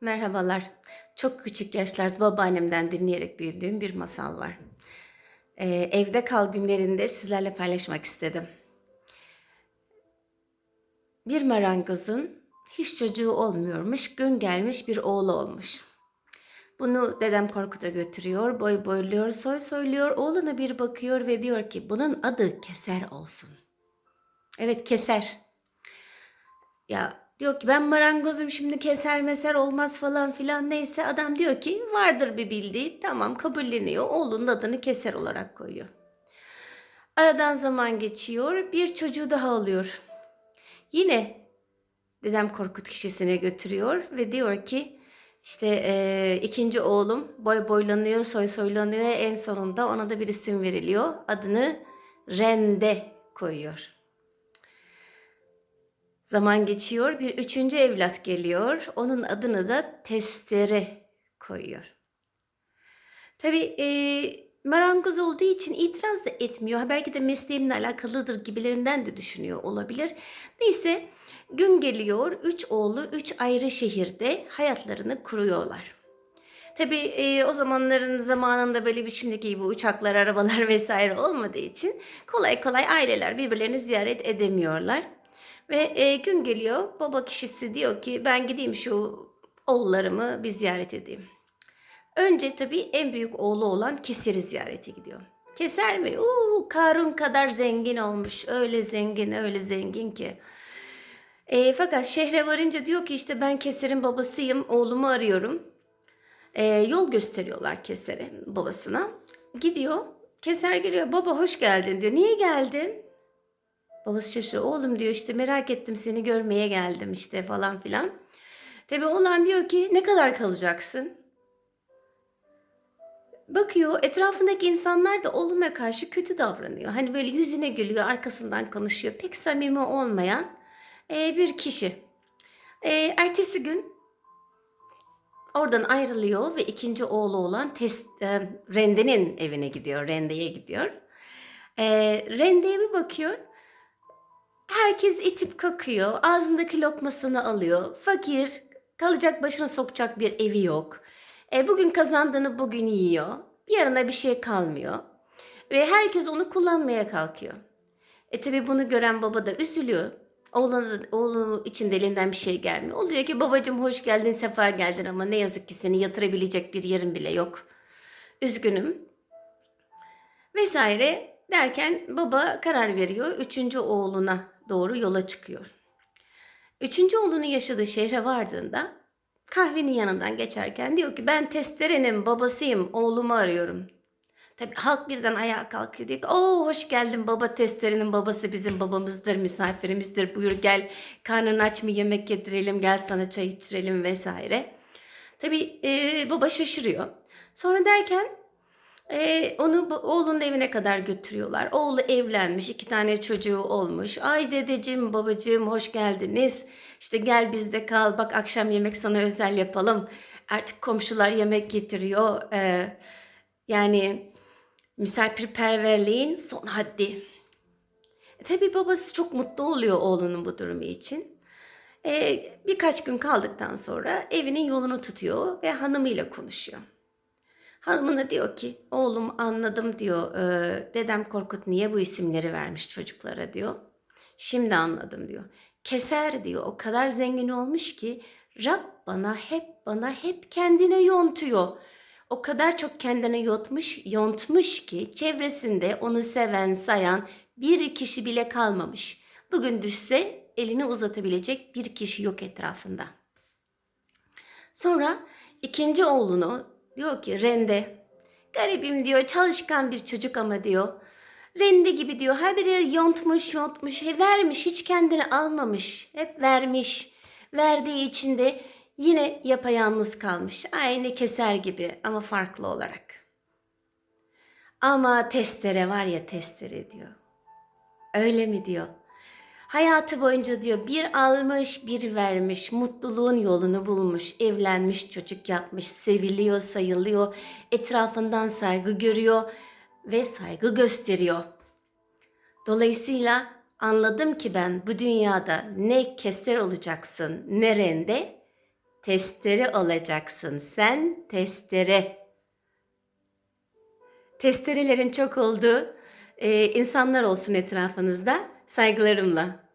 Merhabalar. Çok küçük yaşlarda babaannemden dinleyerek büyüdüğüm bir masal var. Ee, evde kal günlerinde sizlerle paylaşmak istedim. Bir marangozun hiç çocuğu olmuyormuş, gün gelmiş bir oğlu olmuş. Bunu dedem Korkut'a götürüyor, boy boyluyor, soy soyluyor, oğluna bir bakıyor ve diyor ki bunun adı Keser olsun. Evet Keser. Ya diyor ki ben marangozum şimdi keser meser olmaz falan filan neyse adam diyor ki vardır bir bildiği tamam kabulleniyor oğlunun adını keser olarak koyuyor. Aradan zaman geçiyor bir çocuğu daha alıyor. Yine dedem Korkut kişisine götürüyor ve diyor ki işte eee, ikinci oğlum boy boylanıyor soy soylanıyor en sonunda ona da bir isim veriliyor adını Rende koyuyor. Zaman geçiyor, bir üçüncü evlat geliyor. Onun adını da Testere koyuyor. Tabii e, marangoz olduğu için itiraz da etmiyor. Belki de mesleğimle alakalıdır gibilerinden de düşünüyor olabilir. Neyse gün geliyor, üç oğlu üç ayrı şehirde hayatlarını kuruyorlar. Tabii e, o zamanların zamanında böyle bir şimdiki gibi uçaklar, arabalar vesaire olmadığı için kolay kolay aileler birbirlerini ziyaret edemiyorlar. Ve e, gün geliyor baba kişisi diyor ki ben gideyim şu oğullarımı bir ziyaret edeyim. Önce tabii en büyük oğlu olan Kesir'i ziyarete gidiyor. Keser mi? Uuu Karun kadar zengin olmuş. Öyle zengin, öyle zengin ki. E, fakat şehre varınca diyor ki işte ben Keser'in babasıyım, oğlumu arıyorum. E, yol gösteriyorlar Keser'e, babasına. Gidiyor, Keser geliyor, baba hoş geldin diyor. Niye geldin? Babası şaşırıyor. Oğlum diyor işte merak ettim seni görmeye geldim işte falan filan. Tabi oğlan diyor ki ne kadar kalacaksın? Bakıyor etrafındaki insanlar da oğluna karşı kötü davranıyor. Hani böyle yüzüne gülüyor arkasından konuşuyor. Pek samimi olmayan e, bir kişi. E, ertesi gün oradan ayrılıyor ve ikinci oğlu olan test, e, Rende'nin evine gidiyor. Rende'ye gidiyor. E, Rende'ye bir bakıyor. Herkes itip kakıyor. Ağzındaki lokmasını alıyor. Fakir, kalacak başına sokacak bir evi yok. E, bugün kazandığını bugün yiyor. Yarına bir şey kalmıyor. Ve herkes onu kullanmaya kalkıyor. E tabi bunu gören baba da üzülüyor. Oğluna, oğlu için de elinden bir şey gelmiyor. Oluyor ki babacığım hoş geldin, sefa geldin ama ne yazık ki seni yatırabilecek bir yerin bile yok. Üzgünüm vesaire derken baba karar veriyor. Üçüncü oğluna doğru yola çıkıyor. Üçüncü oğlunun yaşadığı şehre vardığında kahvenin yanından geçerken diyor ki ben testerenin babasıyım oğlumu arıyorum. Tabi halk birden ayağa kalkıyor diyor ki Oo hoş geldin baba testerenin babası bizim babamızdır misafirimizdir buyur gel karnın aç mı yemek yedirelim gel sana çay içirelim vesaire. Tabi baba şaşırıyor. Sonra derken ee, onu oğlunun evine kadar götürüyorlar. Oğlu evlenmiş, iki tane çocuğu olmuş. Ay dedeciğim, babacığım hoş geldiniz. İşte gel bizde kal, bak akşam yemek sana özel yapalım. Artık komşular yemek getiriyor. Ee, yani misafirperverliğin son haddi. E, tabii babası çok mutlu oluyor oğlunun bu durumu için. Ee, birkaç gün kaldıktan sonra evinin yolunu tutuyor ve hanımıyla konuşuyor. Hanımına diyor ki oğlum anladım diyor "Ee, dedem Korkut niye bu isimleri vermiş çocuklara diyor. Şimdi anladım diyor. Keser diyor o kadar zengin olmuş ki Rab bana hep bana hep kendine yontuyor. O kadar çok kendine yotmuş, yontmuş ki çevresinde onu seven, sayan bir kişi bile kalmamış. Bugün düşse elini uzatabilecek bir kişi yok etrafında. Sonra ikinci oğlunu diyor ki Rende. Garibim diyor çalışkan bir çocuk ama diyor. Rende gibi diyor her biri yontmuş yontmuş vermiş hiç kendini almamış. Hep vermiş. Verdiği için de yine yapayalnız kalmış. Aynı keser gibi ama farklı olarak. Ama testere var ya testere diyor. Öyle mi diyor. Hayatı boyunca diyor bir almış bir vermiş, mutluluğun yolunu bulmuş, evlenmiş, çocuk yapmış, seviliyor, sayılıyor, etrafından saygı görüyor ve saygı gösteriyor. Dolayısıyla anladım ki ben bu dünyada ne keser olacaksın ne rende Testere olacaksın. Sen testere. Testerelerin çok olduğu e, insanlar olsun etrafınızda. Saygılarımla.